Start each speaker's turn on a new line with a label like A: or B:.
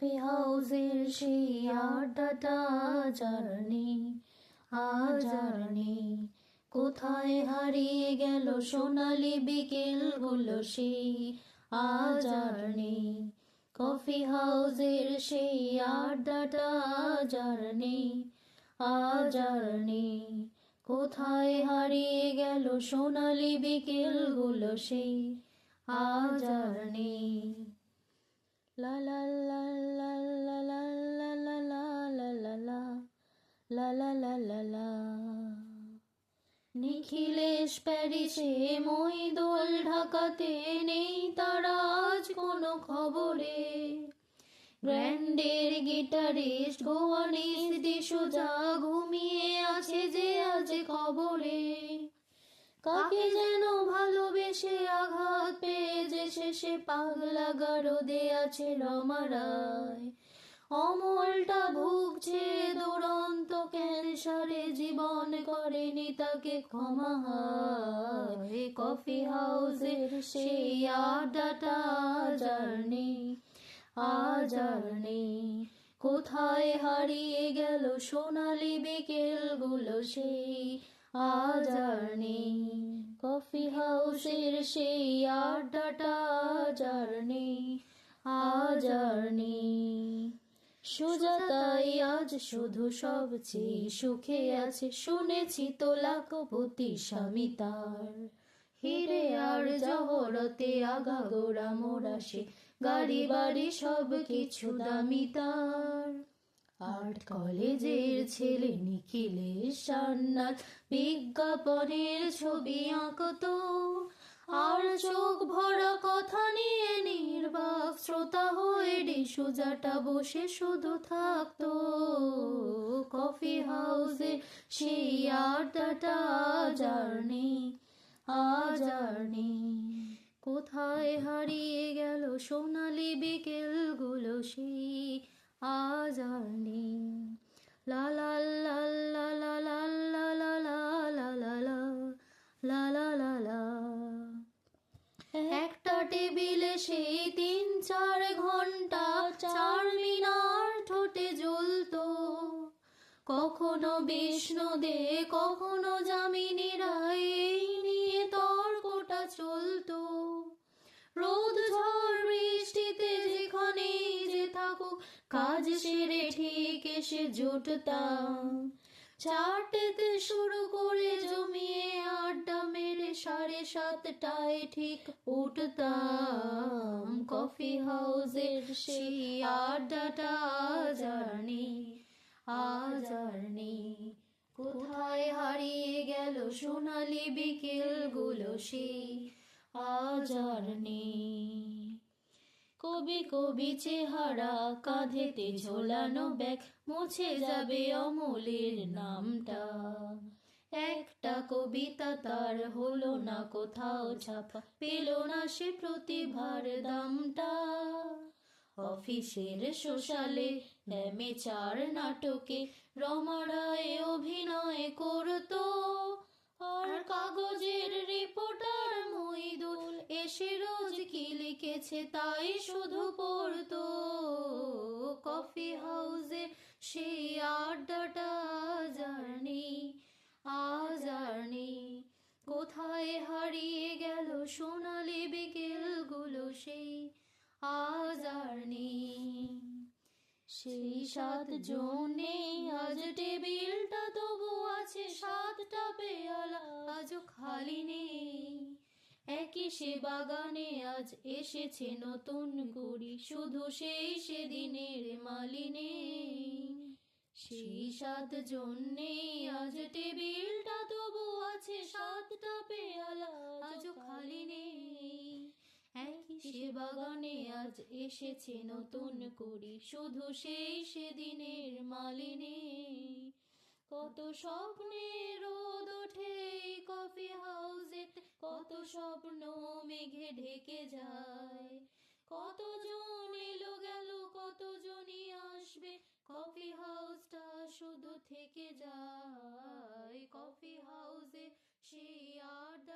A: Coffee হাউসের সে ordered a journey, কোথায় হারিয়ে গেল সোনালি বিকেলগুলো সেই আজারনি কফি হাউসের সেই আড্ডাটা আজারনি আজারনি কোথায় হারিয়ে গেল সোনালি বিকেলগুলো সেই আজারনি লা লা লা লা লা লা লা লা লা লা লা লা লা লা লা লা লা নিখিলেশ প্যারিসে মহিদোল ঢাকাতে নেই তারা আজ কোনো খবরে গ্র্যান্ডের গিটারিস্ট গোয়ানিস দিশোজা ঘুমিয়ে আছে যে আজ খবরে কাকে যেন ভালোবেসে আঘাত পেয়ে যে শেষে পাগলা গারদে আছে রমারায়। অমলটা ভুগছে দুরন্ত ক্যান্সারে জীবন করেনি তাকে ক্ষমা হয়। কফি হাউসের সেই আড্ডাটা আজ আর নেই আজ নেই। কোথায় হারিয়ে গেল সোনালি বিকেলগুলো সেই নেই কফি হাউসের সেই আড্ডাটা আজ আর নেই নেই সুজাতাই আজ শুধু সবচেয়ে সুখে আছে, শুনেছি তো লাখপতি স্বামী তার। হিরে আর জহরতে আগা গোড়া সে, গাড়ি বাড়ি সব কিছু দামি তার। আর্ট কলেজের ছেলে নিখিলের সান্নাল বিজ্ঞাপনের ছবি আঁকতো। আর চোখ ভরা কথা নিয়ে নির্বাক শ্রোতা হয়ে ডিসুজাটা বসে শুধু থাকতো। কফি হাউসে সেই আড্ডাটা আর নেই নেই। কোথায় হারিয়ে গেল সোনালি বিকেলগুলো সেই আজ একটা টেবিলে সেই তিন চার ঘণ্টা চার মিনার ঠোঁটে জ্বলতো কখনো বিষ্ণু দে কখনো যামিনীরা এই নিয়ে তর্কটা চলতো রোদ ঝড় বৃষ্টিতে যেখানে যে থাকুক কাজ সেরে ঠিক এসে জুটতাম। চারটেতে শুরু করে জমিয়ে আড্ডা মেরে সাড়ে সাতটায় ঠিক উঠতাম। কফি হাউসের সেই আড্ডাটা আজ আর আজ আর নেই। কোথায় হারিয়ে গেল সোনালি বিকেলগুলো সেই আজ আর নেই। কবি কবি চেহারা, কাঁধেতে ঝোলানো ব্যাগ, মুছে যাবে অমলের নামটা। একটা কবিতা তার হলো না কোথাও ছাপা, পেল না সে প্রতিভার দামটা। অফিসের সোশ্যালে নেমে চার নাটকে রমারায় অভিনয় করতো। আর লিখেছে তাই শুধু পড়তো। কফি হাউসে সেই আড্ডাটা আজ আজ আর নেই কোথায় হারিয়ে গেল সোনালি বিকেলগুলো সেই আজ আর নেই সেই সাত জনে আজ টেবিলটা তবু আছে সাতটা পেয়ালা, আজও খালি নেই সে বাগানে আজ এসেছে নতুন কুড়ি শুধু সেই সেদিনের মালিনে সেই সাত জন্যে আজ টেবিলটা তবু আছে সাতটা পেয়ালা। আজও খালি নেই। একই সে বাগানে আজ এসেছে নতুন করি শুধু সেই সেদিনের মালিনে কত স্বপ্নে ঢেকে যায়। কতজন এলো গেল, কতজনই আসবে? কফি হাউসটা শুধু থেকে যায়। কফি হাউসে সেই আড্ডাটা